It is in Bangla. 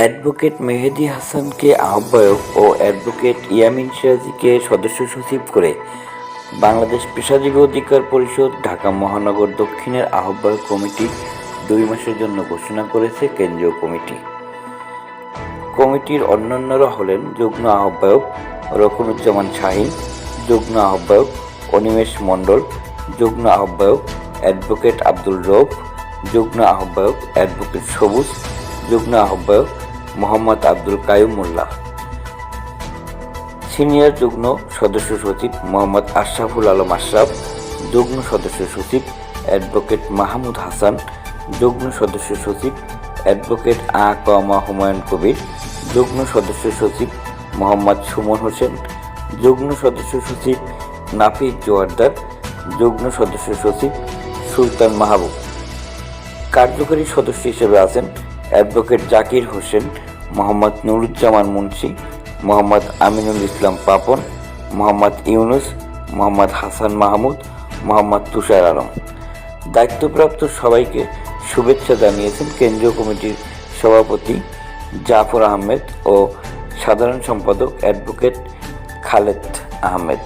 অ্যাডভোকেট মেহেদী হাসানকে আহ্বায়ক ও অ্যাডভোকেট ইয়ামিন সিরাজীকে সদস্য সচিব করে বাংলাদেশ পেশাজীবী অধিকার পরিষদ, ঢাকা মহানগর দক্ষিণের আহ্বায়ক কমিটি দুই মাসের জন্য ঘোষণা করেছে কেন্দ্রীয় কমিটি। কমিটির অন্যান্যরা হলেন যুগ্ম আহ্বায়ক রকুনুজ্জামান শাহীন, যুগ্ম আহ্বায়ক অনিমেষ মণ্ডল, যুগ্ম আহ্বায়ক অ্যাডভোকেট আব্দুল রৌফ যুগ্ম আহ্বায়ক অ্যাডভোকেট সবুজ, যুগ্ম আহ্বায়ক মোহাম্মদ আব্দুল কায়ুম মোল্লা। সিনিয়র যুগ্ম সদস্য সচিব মোহাম্মদ আশরাফুল আলম আশরাফ, যুগ্ম সদস্য সচিব অ্যাডভোকেট মাহমুদ হাসান, যুগ্ম সদস্য সচিব অ্যাডভোকেট আ ক কমা হুমায়ুন কবির, যুগ্ম সদস্য সচিব মোহাম্মদ সুমন হোসেন, যুগ্ম সদস্য সচিব নাফিজ জোয়ারদার, যুগ্ম সদস্য সচিব সুলতান মাহবুব। কার্যকরী সদস্য হিসেবে আছেন অ্যাডভোকেট জাকির হোসেন, মোহাম্মদ নুরুজ্জামান মুন্সি, মোহাম্মদ আমিনুল ইসলাম পাপন, মোহাম্মদ ইউনুস, মোহাম্মদ হাসান মাহমুদ, মোহাম্মদ তুষার আলম। দায়িত্বপ্রাপ্ত সবাইকে শুভেচ্ছা জানিয়েছেন কেন্দ্রীয় কমিটির সভাপতি জাফর আহমেদ ও সাধারণ সম্পাদক অ্যাডভোকেট খালেদ আহমেদ।